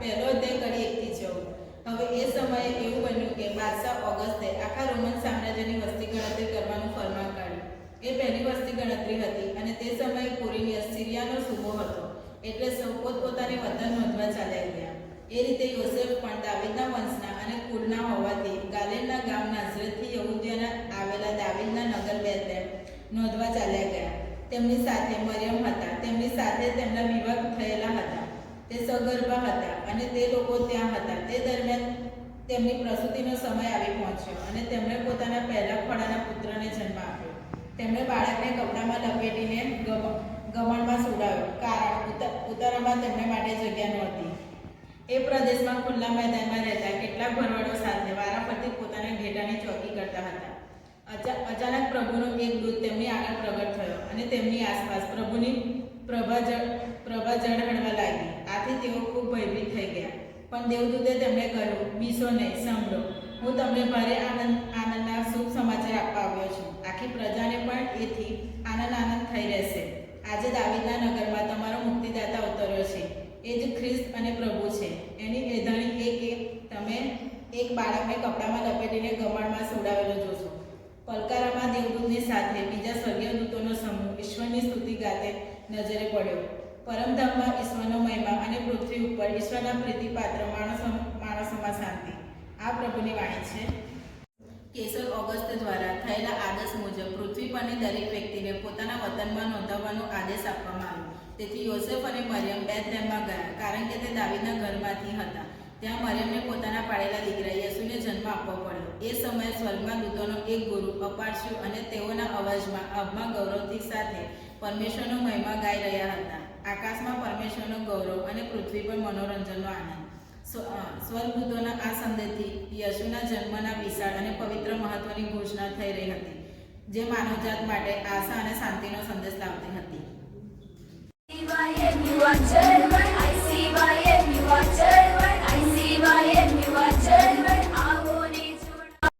પહેલો અધ્યાય કરી એકથી ચૌદ હવે એ સમયે એવું બન્યું કે બાદશાહ ઓગસ્ટે આખા રોમન સામ્રાજ્યની વસ્તી ગણતરી કરવાનું ફરમાન કાઢ્યું. એ પહેલી વસ્તી ગણતરી હતી અને તે સમયે પુરીની સિરિયાનો સૂબો હતો, એટલે સૌ પોતપોતાને વતન નોંધવા ચાલ્યા ગયા. એ રીતે યોસેફ પણ દાવીદના વંશના અને કુળના હોવાથી ગાલિલના ગામ નાઝરેથથી યહૂદિયાના આવેલા દાવીદના નગર બેતલેમ નોંધવા ચાલ્યા ગયા. તેમની સાથે મરિયમ હતા, તેમની સાથે તેમના વિવાહ થયેલા હતા. તે સગર્ભા હતા અને તે લોકો ત્યાં હતા. તે દરમિયાન તેમની પ્રસૂતિનો સમય આવી પહોંચ્યો અને તેમણે પોતાના પહેલા ખોડાના પુત્રને જન્મ આપ્યો. તેમણે બાળકને કપડામાં લપેટીને ગમણમાં સુડાવ્યો. કારણ ઉત- ઉતારામાં તેમને માટે જગ્યા નહોતી. એ પ્રદેશમાં ખુલ્લા મેદાનમાં રહેતા કેટલાક ભરવાડો સાથે વારાફરતી પોતાના ઘેટાની ચોકી કરતા હતા. અચા- અચાનક પ્રભુનો એક દૂત તેમની આગળ પ્રગટ થયો અને તેમની આસપાસ પ્રભુની પ્રભા જળ પ્રભા ઝળહળવા લાગી. પણ દેવદૂતે તેમને કહ્યું, બીસો નહીં, સાંભળો. હું તમને ભારે આનંદ, આનંદના શુભ સમાચાર આપવા આવ્યો છું. આખી પ્રજાને પણ એથી આનંદ આનંદ થઈ રહેશે. આજે દાવીદના નગરમાં તમારો મુક્તિદાતા ઉતર્યો છે. એ જ ખ્રિસ્ત અને પ્રભુ છે. એની એધાણી એ કે તમે એક બાળકને કપડામાં લપેટીને ગમાણમાં સોડાવેલો જોશો. પલકારામાં દેવદૂતની સાથે બીજા સ્વર્ગીય દૂતોનો સમૂહ ઈશ્વરની સ્તુતિ ગાતે નજરે પડ્યો. પરમધામમાં ઈશ્વરનો મહિમા અને પૃથ્વી ઉપર ઈશ્વરના પ્રીતિપાત્ર માણસો માણસોમાં શાંતિ. આ પ્રભુની વાણી છે. કેસર ઓગસ્ટ દ્વારા થયેલા આદેશ મુજબ પૃથ્વી પરની દરેક વ્યક્તિને પોતાના વતનમાં નોંધાવવાનો આદેશ આપવામાં આવ્યો. તેથી યોસેફ અને મરિયમ બેથલેમમાં ગયા, કારણ કે તે દાવીદના ઘરમાંથી હતા. ત્યાં મરિયમને પોતાના પાડેલા દીકરા યસુને જન્મ આપવો પડ્યો. એ સમયે સ્વર્ગમાં દૂતોનો એક ગુરુ અપારસ્યું અને તેઓના અવાજમાં આભમાં ગૌરવથી સાથે પરમેશ્વરનો મહિમા ગાઈ રહ્યા હતા. આકાશમાં પરમેશ્વરનો ગૌરવ અને પૃથ્વી પર મનોરંજનનો આનંદ. સ્વર્ગદૂતોના આ સંદેશથી યશુના જન્મના વિશાળ અને પવિત્ર મહત્વની ઘોષણા થઈ રહી હતી, જે માનવજાત માટે આશા અને શાંતિનો સંદેશ લાવતી હતી.